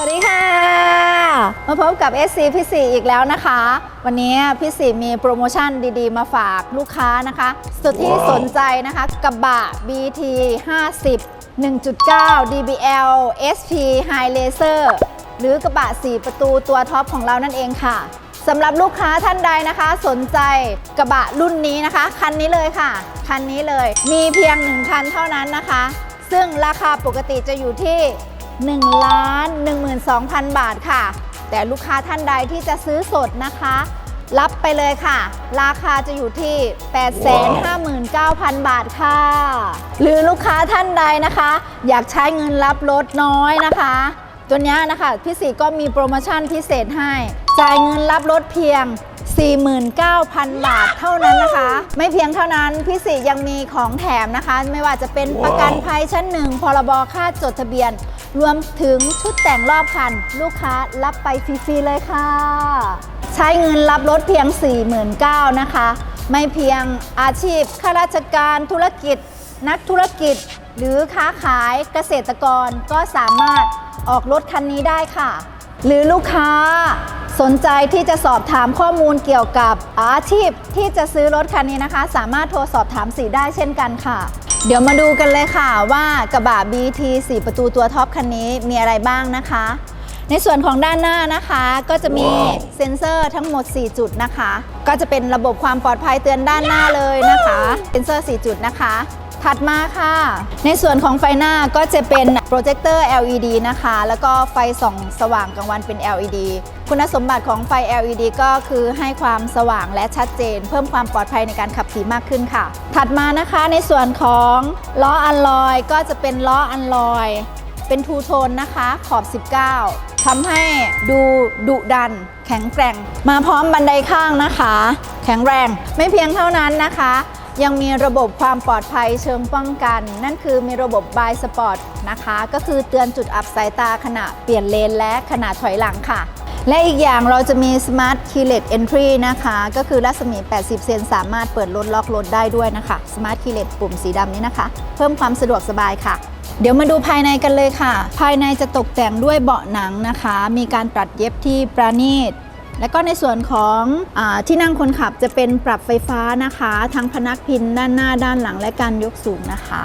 วัสดีค่ะ มาพบกับ SC พี่สีอีกแล้วนะคะ วันนี้พี่สีมีโปรโมชั่นดีๆ มาฝากลูกค้านะคะ สุดที่สนใจนะคะกระบะ BT 50 1.9 DBL SP High Laser หรือกระบะ 4 ประตูตัวท็อปของเรานั่นเองค่ะสำหรับลูกค้าท่านใดนะคะ สนใจกระบะรุ่นนี้นะคะ คันนี้เลยค่ะ คันนี้เลยมีเพียง 1 คันเท่านั้นนะคะ ซึ่งราคาปกติจะอยู่ที่ 1ล้าน12,000 บาทค่ะ แต่ลูกค้าท่านใดที่จะซื้อสดนะคะ รับไปเลยค่ะ ราคาจะอยู่ที่ 859,000 บาทค่ะ หรือลูกค้าท่านใดนะคะ อยากใช้เงินรับลดน้อยนะคะ ตัวเนี้ยนะคะพี่สีก็มีโปรโมชั่นพิเศษให้ จ่ายเงินรับลดเพียง49,000 บาทเท่านั้นนะคะ ไม่เพียงเท่านั้นพี่สิยังมีของแถมนะคะ ไม่ว่าจะเป็นประกันภัยชั้นหนึ่งพรบค่าจดทะเบียน รวมถึงชุดแต่งรอบคัน ลูกค้ารับไปฟรีๆเลยค่ะ ใช้เงินรับรถเพียง 49,000นะคะ ไม่เพียงอาชีพข้าราชการธุรกิจ นักธุรกิจ หรือค้าขายเกษตรกรก็สามารถออกรถคันนี้ได้ค่ะ หรือลูกค้าสนใจที่จะสอบถามข้อมูลเกี่ยวกับอาชีพที่จะซื้อรถคันนี้นะคะ สามารถโทรสอบถามสีได้เช่นกันค่ะ เดี๋ยวมาดูกันเลยค่ะว่ากระบะ BT 4 ประตูตัวท็อปคันนี้มีอะไรบ้างนะคะ ในส่วนของด้านหน้านะคะก็จะมีเซ็นเซอร์ทั้งหมด 4 จุดนะคะ ก็จะเป็นระบบความปลอดภัยเตือนด้านหน้าเลยนะคะ เซ็นเซอร์ 4 จุดนะคะ ถัดมาค่ะ ในส่วนของไฟหน้าก็จะเป็นโปรเจคเตอร์ LED นะคะ แล้วก็ไฟส่องสว่างกลางวันเป็น LED คุณสมบัติของไฟ LED ก็คือให้ความสว่างและชัดเจน เพิ่มความปลอดภัยในการขับขี่มากขึ้นค่ะ ถัดมานะคะในส่วนของล้ออัลลอยก็จะเป็นล้ออัลลอยเป็นทูโทนนะคะขอบ 19ทำให้ดูดุดัน แข็งแกร่ง มาพร้อมบันไดข้างนะคะ แข็งแรงไม่เพียงเท่านั้นนะคะ ยังมีระบบความปลอดภัยเชิงป้องกัน นั่นคือมีระบบบายสปอร์ตนะคะ ก็คือเตือนจุดอับสายตาขณะเปลี่ยนเลนและขณะถอยหลังค่ะ และอีกอย่างเราจะมี Smart Keyless Entry นะคะ ก็คือรัศมี 80 เซนสามารถเปิดรถล็อกรถได้ด้วยนะคะ Smart Keyless ปุ่มสีดำนี้นะคะ เพิ่มความสะดวกสบายค่ะเดี๋ยวมาดูภายในกันเลยค่ะ ภายในจะตกแต่งด้วยเบาะหนังนะคะ มีการปรับเย็บที่ประณีต และก็ในส่วนของอที่นั่งคนขับจะเป็นปรับไฟฟ้านะคะ ทั้งพนักพินด้านหน้าด้านหลังและการยกสูงนะคะ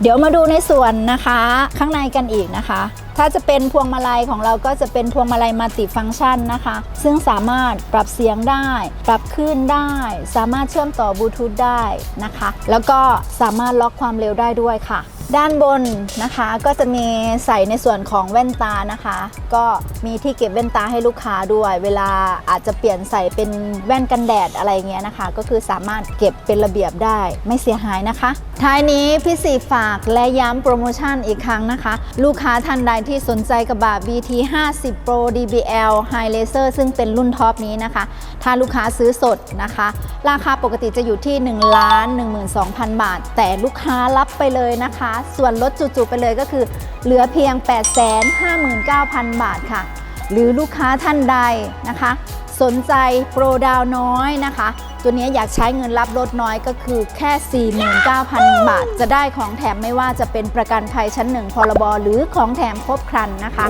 เดี๋ยวมาดูในส่วนนะคะข้างในกันอีกนะคะถ้าจะเป็นพวงมาลัยของเราก็จะเป็นพวงมาลัยมัลติฟังก์ชันนะคะ ซึ่งสามารถปรับเสียงได้ ปรับคลื่นได้ สามารถเชื่อมต่อบลูทูธได้นะคะ แล้วก็สามารถล็อกความเร็วได้ด้วยค่ะ ด้านบนนะคะก็จะมีใส่ในส่วนของแว่นตานะคะ ก็มีที่เก็บแว่นตาให้ลูกค้าด้วย เวลาอาจจะเปลี่ยนใส่เป็นแว่นกันแดดอะไรเงี้ยนะคะ ก็คือสามารถเก็บเป็นระเบียบได้ไม่เสียหายนะคะ ท้ายนี้พี่สีฝากและย้ำโปรโมชั่นอีกครั้งนะคะ ลูกค้าท่านใดที่สนใจกระบะ BT 50 Pro DBL High Laser ซึ่งเป็นรุ่นท็อปนี้นะคะ ถ้าลูกค้าซื้อสดนะคะ ราคาปกติจะอยู่ที่1ล้าน12,000 บาท แต่ลูกค้ารับไปเลยนะคะ ส่วนลดจุๆไปเลยก็คือเหลือเพียง 859,000 บาทค่ะ หรือลูกค้าท่านใดนะคะ สนใจโปรดาวน้อยนะคะ ตัวนี้อยากใช้เงินรับลดน้อยก็คือแค่ 49,000 บาท จะได้ของแถมไม่ว่าจะเป็นประกันภัยชั้นหนึ่งพรบหรือของแถมครบครันนะคะ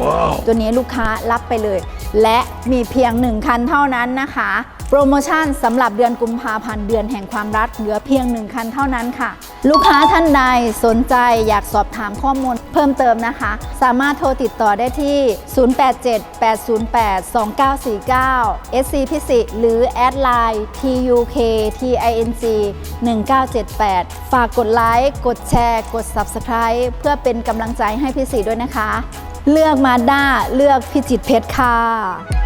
ตัวนี้ลูกค้ารับไปเลย และมีเพียง 1 คันเท่านั้นนะคะโปรโมชั่นสำหรับเดือนกุมภาพันธ์เดือนแห่งความรักเหลือเพียง1คันเท่านั้นค่ะ ลูกค้าท่านใดสนใจอยากสอบถามข้อมูล เพิ่มเติมนะคะ สามารถโทรติดต่อได้ที่ 087-808-2949 SC พิสิหรือแอดไลน์ TUK TING 1978 ฝากกดไลค์ กดแชร์ กด Subscribe เพื่อเป็นกำลังใจให้พิสิด้วยนะคะ เลือกมาด้าเลือกพิจิตเพชรค่ะ